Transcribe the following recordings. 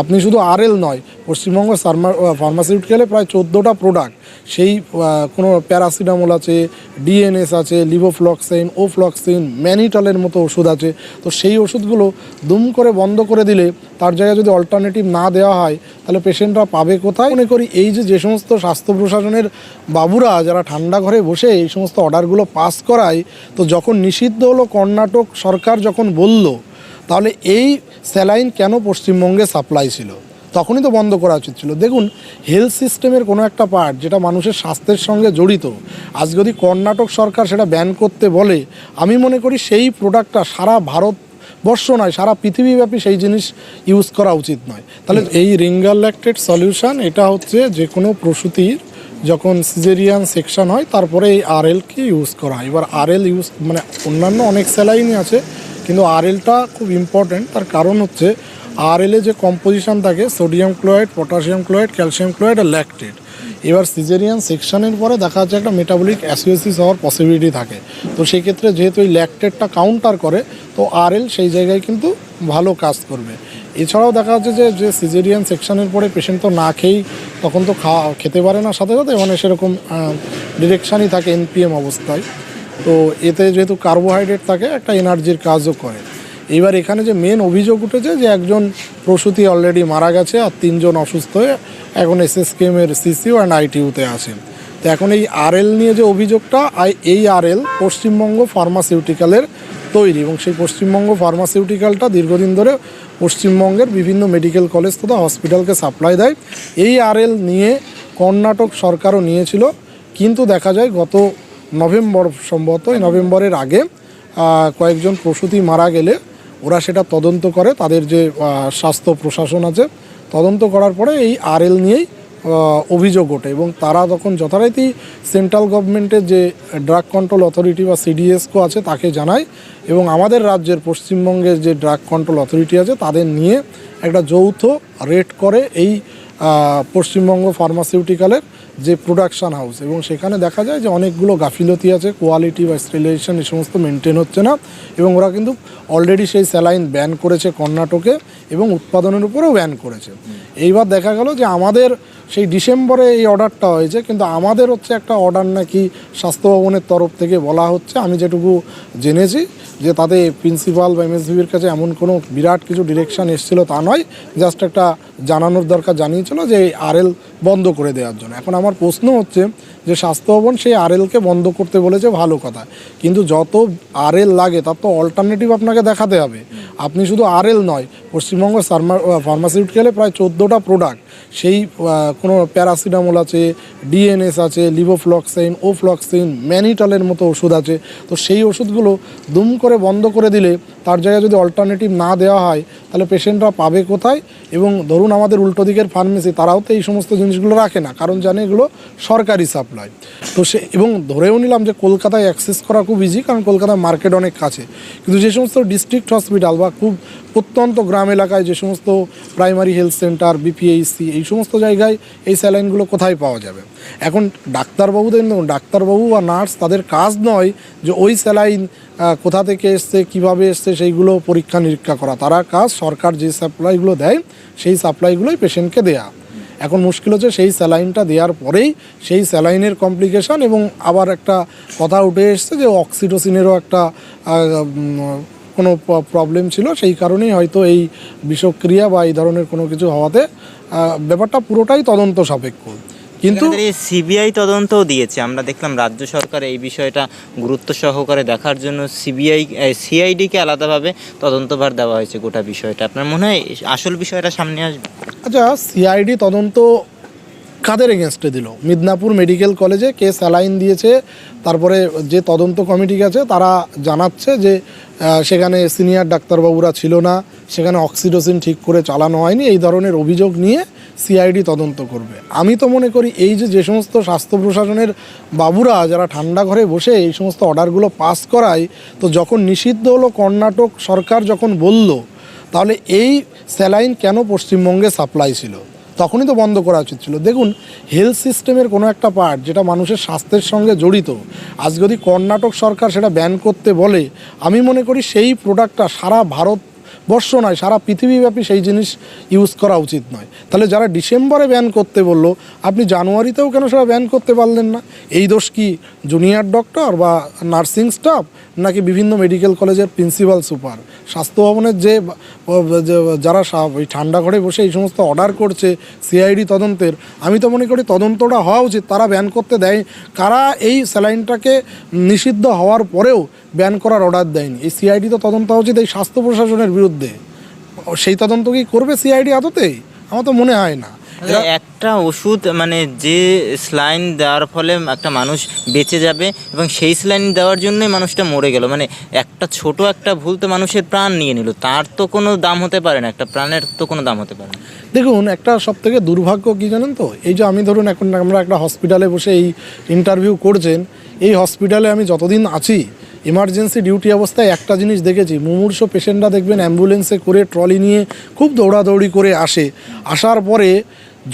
আপনি শুধু আরএল নয়, পশ্চিমবঙ্গ ফার্মাসিউটিক্যালে প্রায় চোদ্দোটা প্রোডাক্ট সেই কোনো প্যারাসিটামল আছে ডিএনএস আছে লিভোফ্লক্সিন ওফ্লক্সিন ম্যানিটলের মতো ওষুধ আছে। তো সেই ওষুধগুলো দুম করে বন্ধ করে দিলে তার জায়গায় যদি অল্টারনেটিভ না দেওয়া হয়, তাহলে পেশেন্টরা পাবে কোথায়? মনে করি এই যে যে সমস্ত স্বাস্থ্য প্রশাসনের বাবুরা যারা ঠান্ডা ঘরে বসে এই সমস্ত অর্ডারগুলো পাস করায়, তো যখন নিষিদ্ধ হলো কর্ণাটক সরকার যখন বলল তাহলে এই স্যালাইন কেন পশ্চিমবঙ্গে সাপ্লাই ছিল? তখনই তো বন্ধ করা উচিত ছিল। দেখুন হেলথ সিস্টেমের কোনো একটা পার্ট যেটা মানুষের স্বাস্থ্যের সঙ্গে জড়িত, আজ যদি কর্ণাটক সরকার সেটা ব্যান করতে বলে, আমি মনে করি সেই প্রোডাক্টটা সারা ভারত বর্ষ নয়, সারা পৃথিবীব্যাপী সেই জিনিস ইউজ করা উচিত নয়। তাহলে এই রিঙ্গাল ল্যাক্টেড সলিউশন এটা হচ্ছে যে কোনো প্রসূতির যখন সিজেরিয়ান সেকশন হয়, তারপরে এই আরএলকে ইউজ করা হয়। এবার আরএল ইউজ মানে অন্যান্য অনেক স্যালাইনই আছে কিন্তু আরএলটা খুব ইম্পর্ট্যান্ট তার কারণ হচ্ছে আরএলে যে কম্পোজিশন থাকে sodium chloride potassium chloride calcium chloride আর ল্যাকটেড এবার সিজেরিয়ান সেকশনের পরে দেখা যাচ্ছে একটা মেটাবলিক অ্যাসিওসিস হওয়ার পসিবিলিটি থাকে। তো সেই ক্ষেত্রে যেহেতু এই ল্যাকটেডটা কাউন্টার করে, তো আরএল সেই জায়গায় কিন্তু ভালো কাজ করবে। এছাড়াও দেখা যাচ্ছে যে যে সিজেরিয়ান সেকশনের পরে পেশেন্ট তো না খেয়েই তখন তো খাওয়া, খেতে পারে না সাথে সাথে মানে সেরকম ডিরেকশানই থাকে এনপিএম অবস্থায়। তো এতে যেহেতু কার্বোহাইড্রেট থাকে, একটা এনার্জির কাজও করে। এবার এখানে যে মেন অভিযোগ উঠেছে যে একজন প্রসূতি অলরেডি মারা গেছে আর তিনজন অসুস্থ হয়ে এখন এস এস এসএসকেএমের সিসিও অ্যান্ড আইটিউতে আছেন। তো এখন এই আরএল নিয়ে যে অভিযোগটা এই আরএল পশ্চিমবঙ্গ ফার্মাসিউটিক্যালের তৈরি এবং সেই পশ্চিমবঙ্গ ফার্মাসিউটিক্যালটা দীর্ঘদিন ধরে পশ্চিমবঙ্গের বিভিন্ন মেডিকেল কলেজ তথা হসপিটালকে সাপ্লাই দেয়। এই আরএল নিয়ে কর্ণাটক সরকারও নিয়েছিল, কিন্তু দেখা যায় গত নভেম্বর সম্ভবত এই নভেম্বরের আগে কয়েকজন প্রসূতি মারা গেলে ওরা সেটা তদন্ত করে, তাদের যে স্বাস্থ্য প্রশাসন আছে, তদন্ত করার পরে এই আরএল নিয়েই অভিযোগ ওঠে এবং তারা তখন যথারীতি সেন্ট্রাল গভর্নমেন্টের যে ড্রাগ কন্ট্রোল অথরিটি বা সিডিএসকো আছে তাকে জানায় এবং আমাদের রাজ্যের পশ্চিমবঙ্গের যে ড্রাগ কন্ট্রোল অথরিটি আছে তাদের নিয়ে একটা যৌথ রেট করে এই পশ্চিমবঙ্গ ফার্মাসিউটিক্যালের যে প্রোডাকশান হাউস এবং সেখানে দেখা যায় যে অনেকগুলো গাফিলতি আছে কোয়ালিটি বা স্টেলাইজেশন এই সমস্ত মেনটেন হচ্ছে না এবং ওরা কিন্তু অলরেডি সেই স্যালাইন ব্যান করেছে কর্ণাটকে এবং উৎপাদনের উপরেও ব্যান করেছে। এইবার দেখা গেল যে আমাদের সেই ডিসেম্বরে এই অর্ডারটা হয়েছে, কিন্তু আমাদের হচ্ছে একটা অর্ডার নাকি স্বাস্থ্য ভবনের তরফ থেকে বলা হচ্ছে। আমি যেটুকু জেনেছি যে তাতে প্রিন্সিপাল বা এমএসভির কাছে এমন কোনো বিরাট কিছু ডিরেকশান এসেছিল তা নয় জাস্ট একটা জানানোর দরকার জানিয়েছিল যে আর আরএল বন্ধ করে দেওয়ার জন্য। এখন আমার প্রশ্ন হচ্ছে যে স্বাস্থ্য ভবন সেই আরএলকে বন্ধ করতে বলেছে, ভালো কথা। কিন্তু যত আরএল লাগে, তার তো অল্টারনেটিভ আপনাকে দেখাতে হবে। আপনি শুধু আরএল নয়, পশ্চিমবঙ্গ ফার্মাসিউটিক্যালে প্রায় চোদ্দোটা প্রোডাক্ট সেই কোনো প্যারাসিটামল আছে ডিএনএস আছে লিভোফ্লক্সিন ওফ্লক্সিন ম্যানিটলের মতো ওষুধ আছে। তো সেই ওষুধগুলো দুম করে বন্ধ করে দিলে তার জায়গায় যদি অল্টারনেটিভ না দেওয়া হয়, তাহলে পেশেন্টরা পাবে কোথায়? এবং ধরুন আমাদের উল্টো দিকের ফার্মেসি তারাও তো এই সমস্ত জিনিসগুলো রাখে না, কারণ জানে এগুলো সরকারি সাপ্লাই তো সে, এবং ধরেও নিলাম যে কলকাতায় অ্যাক্সেস করা খুব ইজি কারণ কলকাতার মার্কেট অনেক কাছে। কিন্তু যে সমস্ত ডিস্ট্রিক্ট হসপিটাল বা খুব প্রত্যন্ত গ্রাম এলাকায় যে সমস্ত প্রাইমারি হেলথ সেন্টার বিপিএইসি এই সমস্ত জায়গায় এই স্যালাইনগুলো কোথায় পাওয়া যাবে? এখন ডাক্তারবাবুদের ডাক্তারবাবু বা নার্স তাদের কাজ নয় যে ওই স্যালাইন কোথা থেকে এসছে, কীভাবে এসছে, সেইগুলো পরীক্ষা নিরীক্ষা করা। তারা কাজ সরকার যে সাপ্লাইগুলো দেয়, সেই সাপ্লাইগুলোই পেশেন্টকে দেয়া। এখন মুশকিল হচ্ছে সেই স্যালাইনটা দেওয়ার পরেই সেই স্যালাইনের কমপ্লিকেশন এবং আবার একটা কথা উঠে এসছে যে অক্সিটোসিনেরও একটা কোনো প্রবলেম ছিল। সেই কারণেই হয়তো এই বিষক্রিয়া বা এই ধরনের কোনো কিছু হওয়াতে ব্যাপারটা পুরোটাই তদন্ত সাপেক্ষ। কিন্তু সিবিআই তদন্তও দিয়েছে। আমরা দেখলাম রাজ্য সরকার এই বিষয়টা গুরুত্ব সহকারে দেখার জন্য সিবিআই সিআইডিকে আলাদাভাবে তদন্তভার দেওয়া হয়েছে গোটা বিষয়টা। আপনার মনে হয় আসল বিষয়টা সামনে আসবে? আচ্ছা সিআইডি তদন্ত কাদের এগেনস্টে দিল? মিদনাপুর মেডিকেল কলেজে কে স্যালাইন দিয়েছে, তারপরে যে তদন্ত কমিটি আছে তারা জানাচ্ছে যে সেখানে সিনিয়র ডাক্তারবাবুরা ছিল না, সেখানে অক্সিডোসিন ঠিক করে চালানো হয়নি, এই ধরনের অভিযোগ নিয়ে সিআইডি তদন্ত করবে। আমি তো মনে করি এই যে যে সমস্ত স্বাস্থ্য প্রশাসনের বাবুরা যারা ঠান্ডা ঘরে বসে এই সমস্ত অর্ডারগুলো পাস করায়, তো যখন নিষিদ্ধ হলো কর্ণাটক সরকার যখন বলল তাহলে এই স্যালাইন কেন পশ্চিমবঙ্গে সাপ্লাই ছিল? তখনই তো বন্ধ করা উচিত ছিল। দেখুন হেলথ সিস্টেমের কোনো একটা পার্ট যেটা মানুষের স্বাস্থ্যের সঙ্গে জড়িত, আজ যদি কর্ণাটক সরকার সেটা ব্যান করতে বলে, আমি মনে করি সেই প্রোডাক্টটা সারা ভারত বর্ষ নয়, সারা পৃথিবীব্যাপী সেই জিনিস ইউজ করা উচিত নয়। তাহলে যারা ডিসেম্বরে ব্যান করতে বলল, আপনি জানুয়ারিতেও কেন সেটা ব্যান করতে পারলেন না? এই দোষ কি জুনিয়র ডক্টর বা নার্সিং স্টাফ নাকি বিভিন্ন মেডিকেল কলেজের প্রিন্সিপাল সুপার স্বাস্থ্য ভবনের যে যারা ওই ঠান্ডা ঘরে বসে এই সমস্ত অর্ডার করছে সিআইডি তদন্তের, আমি তো মনে করি তদন্তটা হওয়া উচিত, তারা ব্যান করতে দেয়, কারা এই স্যালাইনটাকে নিষিদ্ধ হওয়ার পরেও ব্যান করার অর্ডার দেয়নি? এই সিআইডি তো তদন্ত হওয়া উচিত এই স্বাস্থ্য প্রশাসনের বিরুদ্ধে। সেই তদন্ত কি করবে সিআইডি আদতেই? আমার তো মনে হয় না। একটা ওষুধ মানে যে স্লাইন দেওয়ার ফলে একটা মানুষ বেঁচে যাবে এবং সেই স্লাইন দেওয়ার জন্যই মানুষটা মরে গেল। মানে একটা ছোট একটা ভুল তো মানুষের প্রাণ নিয়ে নিল। তার তো কোনো দাম হতে পারে না, একটা প্রাণের তো কোনো দাম হতে পারে না। দেখুন, একটা সব থেকে দুর্ভাগ্য কি জানেন তো? এই যে আমি ধরুন এখন আমরা একটা হসপিটালে বসে এই ইন্টারভিউ করছেন, এই হসপিটালে আমি যতদিন আছি ইমার্জেন্সি ডিউটি অবস্থায় একটা জিনিস দেখেছি। মুমূর্ষ পেশেন্টরা দেখবেন অ্যাম্বুলেন্সে করে ট্রলি নিয়ে খুব দৌড়াদৌড়ি করে আসে। আসার পরে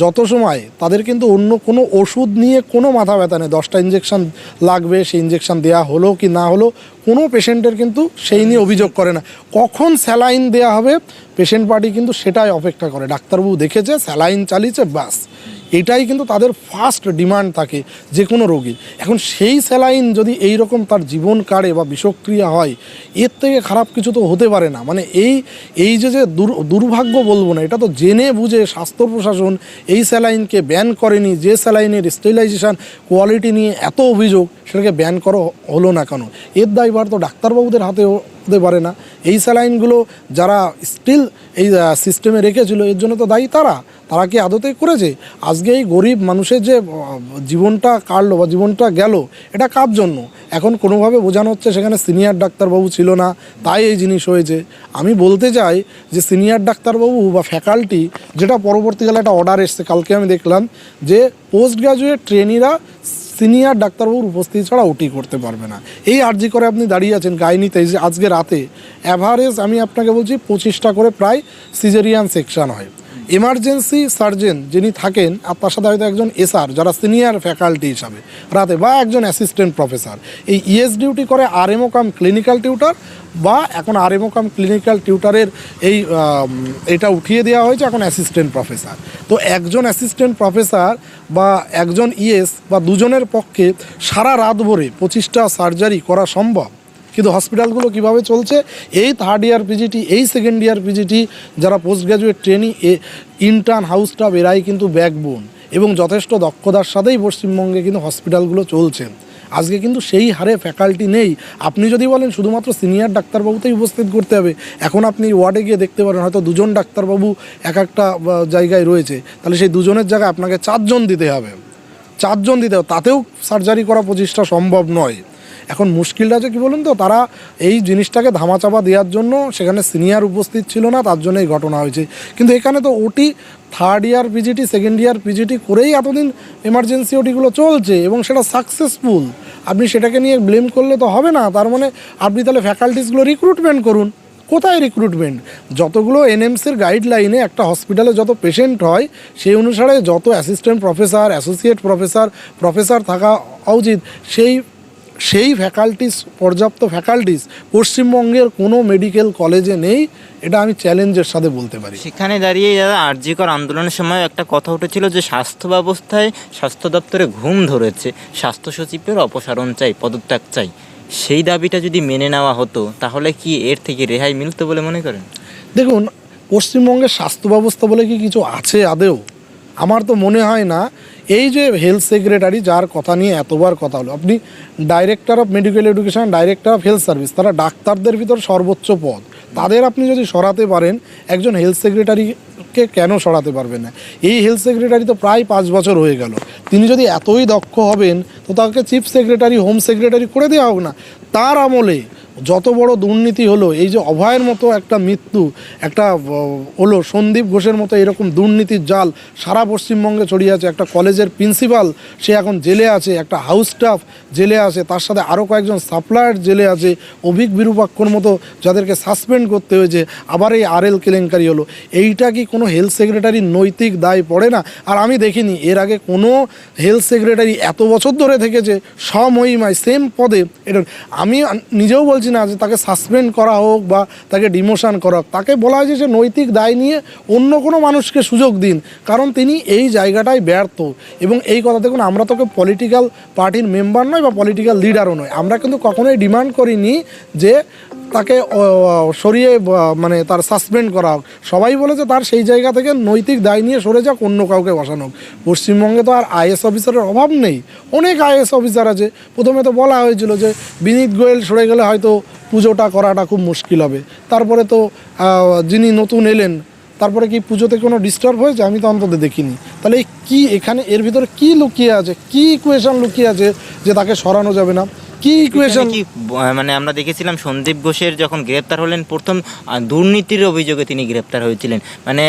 যত সময় তাদের কিন্তু অন্য কোনো ওষুধ নিয়ে কোনো মাথা ব্যথা নেই। দশটা ইঞ্জেকশন লাগবে, সেই ইঞ্জেকশন দেওয়া হলো কি না হলো, কোনো পেশেন্টের কিন্তু সেই নিয়ে অভিযোগ করে না। কখন স্যালাইন দেওয়া হবে পেশেন্ট পার্টি কিন্তু সেটাই অপেক্ষা করে। ডাক্তারবাবু দেখেছে স্যালাইন চালিয়েছে, ব্যাস। এটাই কিন্তু তাদের ফার্স্ট ডিমান্ড থাকে যে কোনো রোগীর এখন সেই স্যালাইন যদি এই রকম তার জীবন কাড়ে বা বিষক্রিয়া হয়, এর থেকে খারাপ কিছু তো হতে পারে না। মানে এই এই যে যে দুর- দুর্ভাগ্য বলব না, এটা তো জেনে বুঝে স্বাস্থ্য প্রশাসন এই স্যালাইনকে ব্যান করেনি, যে স্যালাইনের স্টেলাইজেশান কোয়ালিটি নিয়ে এত অভিযোগ, সেটাকে ব্যান করো হলো না কেন? এর দায়ভার তো ডাক্তারবাবুদের হাতে হতে পারে না। এই স্যালাইনগুলো যারা স্টিল এই সিস্টেমে রেখেছিল, এর জন্য তো দায়ী তারা। তারা কি আদতেই করেছে? আজকে এই গরিব মানুষের যে জীবনটা কাটলো বা জীবনটা গেল, এটা কার জন্য? এখন কোনোভাবে বোঝানো হচ্ছে সেখানে সিনিয়র ডাক্তারবাবু ছিল না, তাই এই জিনিস হয়েছে। আমি বলতে চাই যে সিনিয়র ডাক্তারবাবু বা ফ্যাকাল্টি যেটা পরবর্তীকালে একটা অর্ডার এসছে, কালকে আমি দেখলাম যে পোস্ট গ্রাজুয়েট ট্রেনিরা সিনিয়র ডাক্তারবাবুর উপস্থিতি ছাড়া ওটি করতে পারবে না। এই আর্জি করে আপনি দাঁড়িয়ে আছেন গাইনিতে আজকে রাতে অ্যাভারেজ আমি আপনাকে বলছি পঁচিশটা করে প্রায় সিজেরিয়ান সেকশন হয়। এমার্জেন্সি সার্জেন যিনি থাকেন আপনার সাথে হয়তো একজন এসআর যারা সিনিয়র ফ্যাকাল্টি হিসাবে। রাতে বা একজন অ্যাসিস্ট্যান্ট প্রফেসর এই ইএস ডিউটি করে আরএমও কাম ক্লিনিক্যাল টিউটার বা এখন আরএমও কাম ক্লিনিক্যাল টিউটারের এই এটা উঠিয়ে দেওয়া হয়েছে এখন অ্যাসিস্ট্যান্ট প্রফেসর তো একজন অ্যাসিস্ট্যান্ট প্রফেসর বা একজন ইএস বা দুজনের পক্ষে সারা রাত ভরে পঁচিশটা সার্জারি করা সম্ভব? কিন্তু হসপিটালগুলো কীভাবে চলছে? এই থার্ড ইয়ার পিজিটি এই সেকেন্ড ইয়ার পিজিটি যারা post graduate training intern house staff এরাই কিন্তু ব্যাকবোন এবং যথেষ্ট দক্ষতার সাথেই পশ্চিমবঙ্গে কিন্তু হসপিটালগুলো চলছে। আজকে কিন্তু সেই হারে ফ্যাকাল্টি নেই। আপনি যদি বলেন শুধুমাত্র সিনিয়র ডাক্তারবাবুতেই উপস্থিত করতে হবে, এখন আপনি ওয়ার্ডে গিয়ে দেখতে পারেন হয়তো দুজন ডাক্তারবাবু এক একটা জায়গায় রয়েছে। তাহলে সেই দুজনের জায়গায় আপনাকে চারজন দিতে হবে। চারজন দিতে হবে। তাতেও সার্জারি করা প্রচেষ্টা সম্ভব নয়। এখন মুশকিলটা যে কি বলুন তো, তারা এই জিনিসটাকে ধামাচাপা দেওয়ার জন্য সেখানে সিনিয়র উপস্থিত ছিল না, তার জন্য এই ঘটনা হয়েছে। কিন্তু এখানে তো OT third year PGT second year PGT করেই এতদিন এমার্জেন্সি ওটিগুলো চলছে এবং সেটা সাকসেসফুল আপনি সেটাকে নিয়ে ব্লেম করলে তো হবে না, তার মানে আপনি তাহলে ফ্যাকাল্টিসগুলো রিক্রুটমেন্ট করুন। কোথায় রিক্রুটমেন্ট যতগুলো এনএমসির গাইডলাইনে একটা হসপিটালে যত পেশেন্ট হয়, সেই অনুসারে যত assistant professor associate professor professor থাকা উচিত, সেই সেই ফ্যাকাল্টিস পর্যাপ্ত ফ্যাকাল্টিস পশ্চিমবঙ্গের কোনো মেডিকেল কলেজে নেই এটা আমি চ্যালেঞ্জের সাথে বলতে পারি। সেখানে দাঁড়িয়ে যারা আরজিকর আন্দোলনের সময় একটা কথা উঠেছিল যে স্বাস্থ্য ব্যবস্থায় স্বাস্থ্য দপ্তরে ঘুম ধরেছে স্বাস্থ্য সচিবের অপসারণ চাই পদত্যাগ চাই। সেই দাবিটা যদি মেনে নেওয়া হতো তাহলে কি এর থেকে রেহাই মিলতো বলে মনে করেন? দেখুন পশ্চিমবঙ্গের স্বাস্থ্য ব্যবস্থা বলে কি কিছু আছে আদেও আমার তো মনে হয় না এই যে হেলথ সেক্রেটারি যার কথা নিয়ে এতবার কথা হলো, আপনি director of medical education director of health service তারা ডাক্তারদের ভিতর সর্বোচ্চ পদ। তাদের আপনি যদি সরাতে পারেন, একজন হেলথ সেক্রেটারিকে কেন সরাতে পারবেন না? এই হেলথ সেক্রেটারি তো প্রায় পাঁচ বছর হয়ে গেল। তিনি যদি এতই দক্ষ হবেন, তো তাকে চিফ সেক্রেটারি হোম সেক্রেটারি করে দেওয়া হোক না। তার আমলে যত বড় দুর্নীতি হলো, এই যে অভয়ের মতো একটা মৃত্যু, একটা হলো সন্দীপ ঘোষের মতো এরকম দুর্নীতির জাল সারা পশ্চিমবঙ্গে ছড়িয়ে আছে। একটা কলেজের প্রিন্সিপাল, সে এখন জেলে আছে, একটা হাউস স্টাফ জেলে আছে, তার সাথে আরও কয়েকজন সাপ্লায়ার জেলে আছে, অভিক বিরূপাক্ষর মতো যাদেরকে সাসপেন্ড করতে হয়েছে, আবার এই আরএল কেলেঙ্কারি হলো। এইটা কি কোনো হেলথ সেক্রেটারির নৈতিক দায় পড়ে না? আর আমি দেখিনি, এর আগে কোনো হেলথ সেক্রেটারি এত বছর ধরে থেকেছে সমহিমায় সেম পদে, এটা আমি নিজেও বলছি বলছি না যে তাকে সাসপেন্ড করা হোক বা তাকে ডিমোশন করা হোক। তাকে বলা হয়েছে যে নৈতিক দায় নিয়ে অন্য কোনো মানুষকে সুযোগ দিন, কারণ তিনি এই জায়গাটায় ব্যর্থ। এবং এই কথা দেখুন, আমরা তোকে পলিটিক্যাল পার্টির মেম্বার নয় বা পলিটিক্যাল লিডারও নয়। আমরা কিন্তু কখনোই ডিমান্ড করিনি যে তাকে সরিয়ে মানে তার সাসপেন্ড করা হোক। সবাই বলেছে তার সেই জায়গা থেকে নৈতিক দায় নিয়ে সরে যাক, অন্য কাউকে বসানো হোক। পশ্চিমবঙ্গে তো আর আইএস অফিসারের অভাব নেই। অনেক আইএস অফিসার আছে। প্রথমে তো বলা হয়েছিল যে বিনীত গোয়েল সরে গেলে হয়তো পুজোটা করাটা খুব মুশকিল হবে। তারপরে তো যিনি নতুন এলেন, তারপরে কি পুজোতে কোনো ডিস্টার্ব হয়েছে? আমি তো অন্তত দেখিনি। তাহলে কি এখানে, এর ভিতরে কি লুকিয়ে আছে? কি ইকুয়েশন লুকিয়ে আছে যে তাকে সরানো যাবে না? কি ইকুয়েশন কি মানে আমরা দেখেছিলাম সন্দীপ ঘোষের যখন গ্রেপ্তার হলেন প্রথম দুর্নীতির অভিযোগে তিনি গ্রেপ্তার হয়েছিলেন। মানে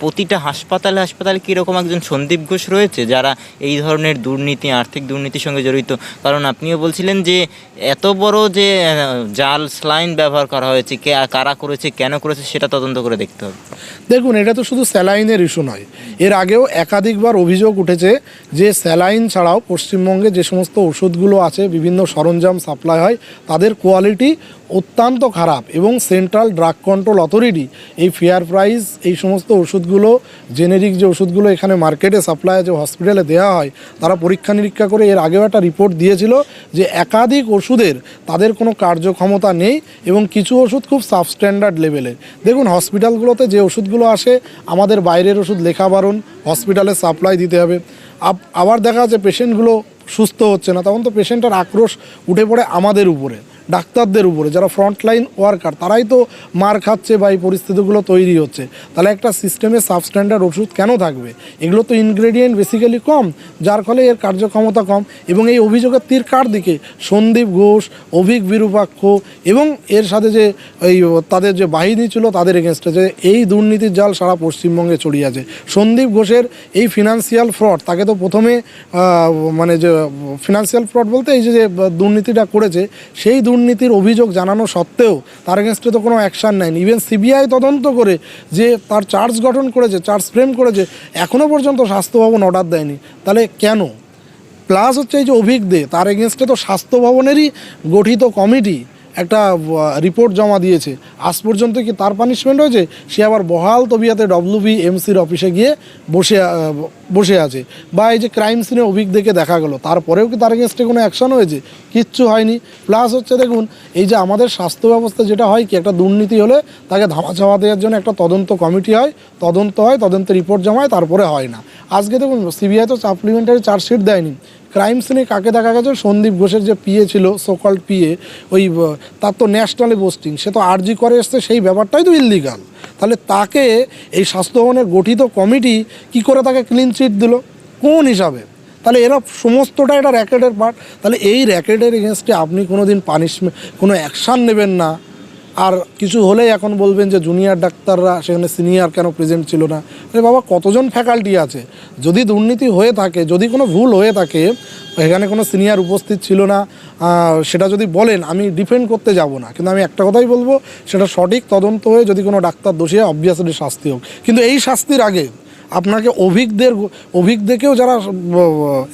প্রতিটা হাসপাতালে হাসপাতালে কীরকম একজন সন্দীপ ঘোষ রয়েছে যারা এই ধরনের দুর্নীতি, আর্থিক দুর্নীতির সঙ্গে জড়িত? কারণ আপনিও বলছিলেন যে এত বড় যে জাল স্লাইন ব্যবহার করা হয়েছে, কে, কারা করেছে, কেন করেছে, সেটা তদন্ত করে দেখতে হবে। দেখুন, এটা তো শুধু স্যালাইনের ইস্যু নয়। এর আগেও একাধিকবার অভিযোগ উঠেছে যে স্যালাইন ছাড়াও পশ্চিমবঙ্গে যে সমস্ত ওষুধগুলো আছে, বিভিন্ন সরঞ্জাম সাপ্লাই হয়, তাদের কোয়ালিটি অত্যন্ত খারাপ এবং সেন্ট্রাল ড্রাগ কন্ট্রোল অথরিটি এই ফেয়ার প্রাইস, এই সমস্ত ওষুধগুলো, জেনেরিক যে ওষুধগুলো এখানে মার্কেটে সাপ্লাই যে হসপিটালে দেওয়া হয়, তারা পরীক্ষা নিরীক্ষা করে এর আগেও একটা রিপোর্ট দিয়েছিল যে একাধিক ওষুধের তাদের কোনো কার্যক্ষমতা নেই এবং কিছু ওষুধ খুব সাবস্ট্যান্ডার্ড লেভেলের দেখুন হসপিটালগুলোতে যে ওষুধগুলো আসে, আমাদের বাইরের ওষুধ লেখা বারণ হসপিটালে সাপ্লাই দিতে হবে। আব- আবার দেখা যাচ্ছে পেশেন্টগুলো সুস্থ হচ্ছে না, তখন তো পেশেন্টের আক্রোশ উঠে পড়ে আমাদের উপরে। ডাক্তারদের উপরে, যারা ফ্রন্টলাইন ওয়ার্কার তারাই তো মার খাচ্ছে বা এই পরিস্থিতিগুলো তৈরি হচ্ছে। তাহলে একটা সিস্টেমে সাবস্ট্যান্ডার্ড ওষুধ কেন থাকবে? এগুলো তো ইনগ্রেডিয়েন্ট বেসিক্যালি কম, যার ফলে এর কার্যক্ষমতা কম এবং এই অভিযোগের তীর কার দিকে? সন্দীপ ঘোষ, অভিক বিরূপাক্ষ এবং এর সাথে যে এই তাদের যে বাহিনী ছিল তাদের এগেনস্টে যে এই দুর্নীতির জাল সারা পশ্চিমবঙ্গে ছড়িয়ে আছে। সন্দীপ ঘোষের এই ফিনান্সিয়াল ফ্রড তাকে তো প্রথমে মানে যে ফিনান্সিয়াল ফ্রড বলতে এই যে দুর্নীতিটা করেছে, সেই দুর্নীতির অভিযোগ জানানো সত্ত্বেও তার এগেনস্টে তো কোনো অ্যাকশান নেয়নি ইভেন সিবিআই তদন্ত করে যে তার চার্জ গঠন করেছে চার্জ ফ্রেম করেছে এখনও পর্যন্ত স্বাস্থ্য ভবন অর্ডার দেয়নি। তাহলে কেন? প্লাস হচ্ছে এই যে অভিজ্ঞ দে, তার এগেনস্টে তো স্বাস্থ্য ভবনেরই গঠিত কমিটি একটা রিপোর্ট জমা দিয়েছে। আজ পর্যন্ত কি তার পানিশমেন্ট হয়েছে? সে আবার বহাল তবিয়াতে ডব্লিউবি এমসির অফিসে গিয়ে বসে বসে আছে। বা এই যে ক্রাইম সিনে অভিজ্ঞদেরকে দেখা গেলো, তারপরেও কি তার এগেনস্টে কোনো অ্যাকশন হয়েছে? কিচ্ছু হয়নি। প্লাস হচ্ছে দেখুন, এই যে আমাদের স্বাস্থ্য ব্যবস্থা যেটা হয় কি, একটা দুর্নীতি হলে তাকে ধামা চাওয়া দেওয়ার জন্য একটা তদন্ত কমিটি হয়, তদন্ত হয়, তদন্ত রিপোর্ট জমায় তারপরে হয় না। আজকে দেখুন সিবিআই তো সাপ্লিমেন্টারি চার্জশিট দেয়নি। ক্রাইম সিনে কাকে দেখা গেছে? সন্দীপ ঘোষের যে পিএ ছিল সোকল্ড পিএ ওই তার তো ন্যাশনালি পোস্টিং সে তো আরজি করে এসছে, সেই ব্যাপারটাই তো ইলিগাল তাহলে তাকে এই স্বাস্থ্য ভবনের গঠিত কমিটি কি করে তাকে ক্লিন চিট দিল? কোন হিসাবে? তাহলে এরা সমস্তটা এটা র্যাকেটের পার্ট তাহলে এই র্যাকেটের এগেনস্টে আপনি কোনো দিন পানিশমেন্ট কোনো অ্যাকশান নেবেন না। আর কিছু হলেই এখন বলবেন যে জুনিয়র ডাক্তাররা সেখানে সিনিয়র কেন প্রেজেন্ট ছিল না? আরে বাবা, কতজন ফ্যাকাল্টি আছে? যদি দুর্নীতি হয়ে থাকে, যদি কোনো ভুল হয়ে থাকে, এখানে কোনো সিনিয়র উপস্থিত ছিল না সেটা যদি বলেন, আমি ডিফেন্ড করতে যাব না। কিন্তু আমি একটা কথাই বলব, সেটা সঠিক তদন্ত হয়ে যদি কোনো ডাক্তার দোষী হয় অবভিয়াসলি শাস্তি হোক। কিন্তু এই শাস্তির আগে আপনাকে অভিজ্ঞদের, অভিজ্ঞদেরকেও যারা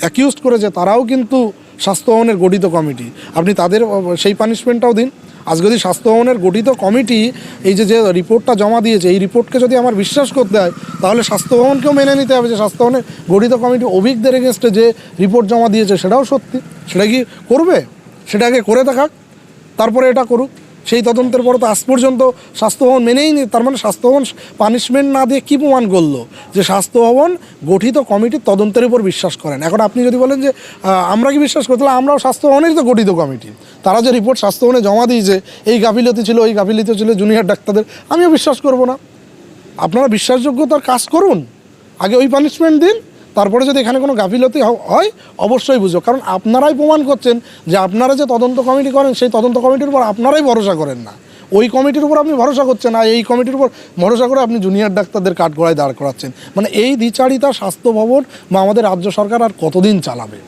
অ্যাকিউজ করেছে, তারাও কিন্তু স্বাস্থ্য ভবনের গঠিত কমিটি আপনি তাদের সেই পানিশমেন্টটাও দিন। আজ যদি স্বাস্থ্য ভবনের গঠিত কমিটি এই যে যে রিপোর্টটা জমা দিয়েছে, এই রিপোর্টকে যদি আমার বিশ্বাস করতে হয়, তাহলে স্বাস্থ্য ভবনকেও মেনে নিতে হবে যে স্বাস্থ্য ভবনের গঠিত কমিটি অভিজ্ঞদের এগেনস্টে যে রিপোর্ট জমা দিয়েছে সেটাও সত্যি। সেটা কি করবে? সেটাকে করে দেখাক। তারপরে এটা করুক। সেই তদন্তের পরে তো আজ পর্যন্ত স্বাস্থ্য ভবন মেনেই নি তার মানে স্বাস্থ্য ভবন পানিশমেন্ট না দিয়ে কী প্রমাণ করল? যে স্বাস্থ্য ভবন গঠিত কমিটির তদন্তের উপর বিশ্বাস করেন। এখন আপনি যদি বলেন যে আমরা কি বিশ্বাস করি? তাহলে আমরাও স্বাস্থ্য ভবনেরই তো গঠিত কমিটি। তারা যে রিপোর্ট স্বাস্থ্য ভবনে জমা দিয়েছে, এই গাফিলতি ছিল এই গাফিলতি ছিল জুনিয়র ডাক্তারদের, আমিও বিশ্বাস করব না। আপনারা বিশ্বাসযোগ্যতার কাজ করুন। আগে ওই পানিশমেন্ট দিন তারপরে যদি এখানে কোনো গাফিলতি হয়, অবশ্যই বুঝো। কারণ আপনারাই প্রমাণ করছেন যে আপনারা যে তদন্ত কমিটি করেন, সেই তদন্ত কমিটির উপর আপনারাই ভরসা করেন না। ওই কমিটির উপর আপনি ভরসা করছেন, আর এই কমিটির উপর ভরসা করে আপনি জুনিয়র ডাক্তারদের কাঠগড়ায় দাঁড় করাচ্ছেন। মানে এই দ্বিচারিতা স্বাস্থ্য ভবন বা আমাদের রাজ্য সরকার আর কতদিন চালাবে?